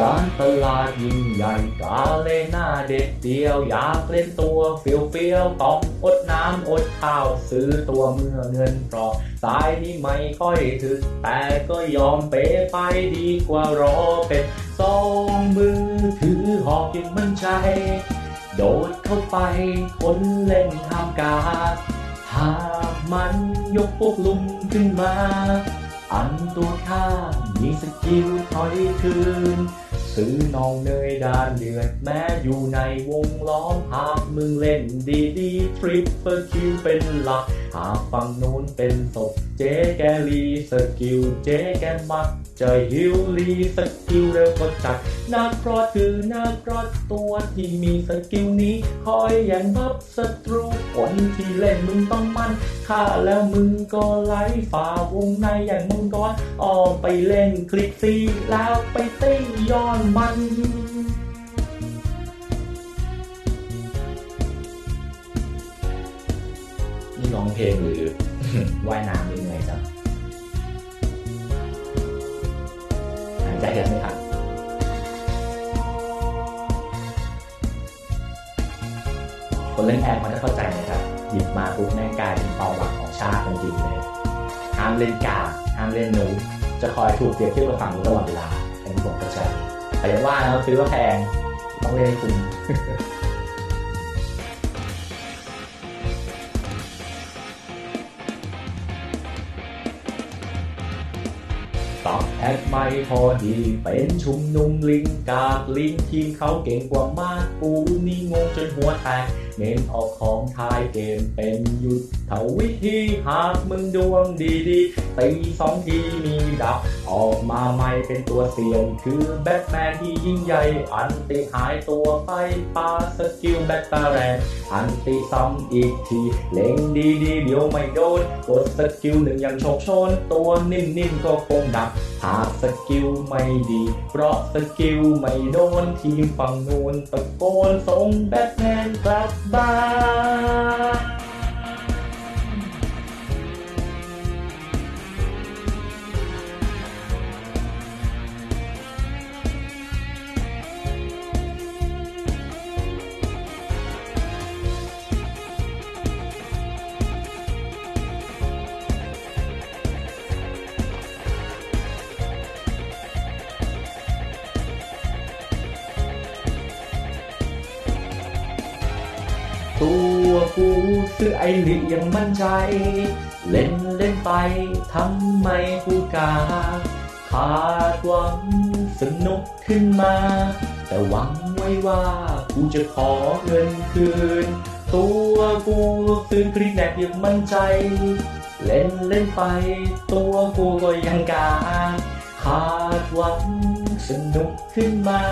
การตลาดยิ่งใหญ่กาเลน่าเด็ดเดียว อยากเล่นตัวเฟียวเฟียวต้องอดน้ำอดข้าวซื้อตัวเมื่อเงินพอสายนี้ไม่ค่อยถึงแต่ก็ยอมเปไปดีกว่ารอเป็นสองมือถือหอกยังมั่นใจ โดดเข้าไปคนเล่นห้ามกาดหากมันยกพวกลุมขึ้นมา อันตัวข้ามีสกิลถอยคืน ซื้อนองเนยดานเดือดแม้อยู่ในวงล้อมหากมึงเล่นดีดีทริปเปอร์คิวเป็นหลัก หากฝั่งนู้นเป็นศพ เจ๊แกลีสกิลเจ๊แกมักจะฮิวลีสกิลเร็วก็จัดนักรอดคือนักรอดตัวที่มีสกิลนี้ คอยแย่งบับศัตรูคนที่เล่นมึงต้องมันฆ่าแล้วมึงก็ไหลฝ่าวงในอย่างมึงก้อนออกไปเล่นคลิกซีแล้วไปติ้งย้อนมันนี่ร้องเพลงหรือว่ายน้ำหรือ จ๊ะหายใจแทบไม่ทันคนเล่นแอร์มันจะเข้าใจนะครับหยิบมาปุ๊บแม่งกลายเป็นความหวังของชาติจริงๆเลยห้ามเล่นกาห้ามเล่นหนูจะคอยถูกเปรียบเทียบกับฝั่งนู้นตลอดเวลาอันนี้ผมเข้าใจแต่ยังว่านะซื้อว่าแพงต้องเล่นให้คุ้ม ตอบแท็กไม่พอดี เป็นชุมนุมลิงกากลิงทีมเขาเก่งกว่ามากปูนี่งงจนหัวแตกเน้นออกของทายเกมเป็นยุทธวิธีหากมึงดวงดีดีๆตีสองทีมีดับ ออกมาใหม่เป็นตัวเสี่ยง คือแบทแมนที่ยิ่งใหญ่ อันติหายตัวไปปาสกิลแบทตาแรงอันติซ้ำอีกที เล็งดีดีๆเดี๋ยวไม่โดนกดสกิลหนึ่งย่างโชคโชน ตัวนิ่มๆก็คงดับหากสกิลไม่ดี เพราะสกิลไม่โดนทีมฝั่งนู้นตะโกนส่งแบทแมนกลับบ้าน ตัวกูซื้อไอหลิยังมั่นใจ เล่นเล่นไปทำไมกูกาขาดหวังสนุกขึ้นมา แต่หวังไว้ว่ากูจะขอเงินคืน ตัวกูซื้อคลิแนกยังมั่นใจ เล่นเล่นไป ตัวกูก็ยังกาขาดหวังสนุกขึ้นมา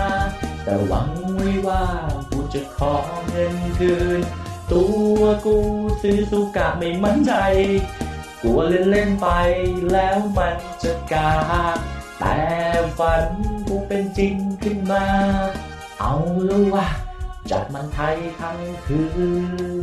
แต่หวังไว้ว่ากู จะขอเงินคืน ตัวกูซื้อสุกะไม่มั่นใจ กลัวเล่นเล่นไปแล้วมันจะกา แต่ฝันกูเป็นจริงขึ้นมา เอาละวะจัดมันไทยทั้งคืน